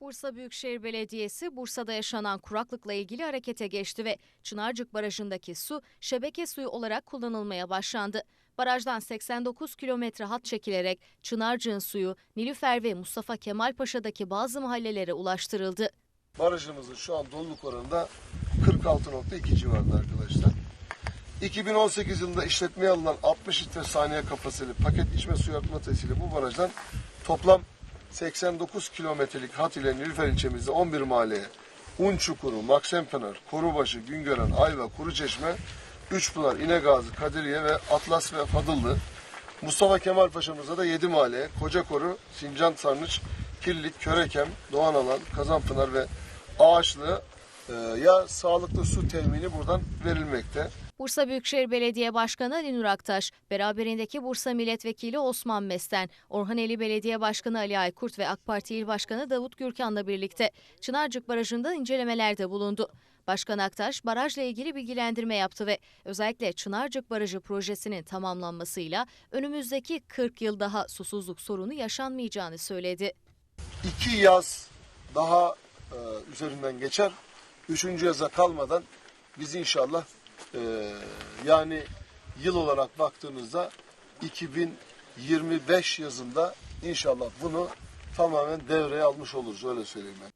Bursa Büyükşehir Belediyesi Bursa'da yaşanan kuraklıkla ilgili harekete geçti ve Çınarcık Barajı'ndaki su şebeke suyu olarak kullanılmaya başlandı. Barajdan 89 kilometre hat çekilerek Çınarcık'ın suyu Nilüfer ve Mustafa Kemal Paşa'daki bazı mahallelere ulaştırıldı. Barajımızın şu an doluluk oranında 46.2 civarında arkadaşlar. 2018 yılında işletmeye alınan 60 litre saniye kapasiteli paket içme suyu arıtma tesisiyle bu barajdan toplam 89 kilometrelik hat ile Nilüfer ilçemizde 11 mahalleye Unçukuru, Maksempenar, Korubaşı, Güngören, Ayva, Kuruçeşme, Üçpınar, İnegazi, Kadiriye ve Atlas ve Fadıllı. Mustafa Kemal Paşa'mızda da 7 mahalleye Kocakoru, Sincan Sarnıç, Killik, Körekem, Doğanalan, Kazanpınar ve Ağaçlı ya sağlıklı su temini buradan verilmekte. Bursa Büyükşehir Belediye Başkanı Ali Nur Aktaş, beraberindeki Bursa Milletvekili Osman Mesten, Orhaneli Belediye Başkanı Ali Aykurt ve AK Parti İl Başkanı Davut Gürkan'la birlikte Çınarcık Barajı'nda incelemelerde bulundu. Başkan Aktaş barajla ilgili bilgilendirme yaptı ve özellikle Çınarcık Barajı projesinin tamamlanmasıyla önümüzdeki 40 yıl daha susuzluk sorunu yaşanmayacağını söyledi. İki yaz daha e, üzerinden geçer. Üçüncü yaza kalmadan biz inşallah e, yani yıl olarak baktığınızda 2025 yazında inşallah bunu tamamen devreye almış oluruz öyle söyleyeyim ben.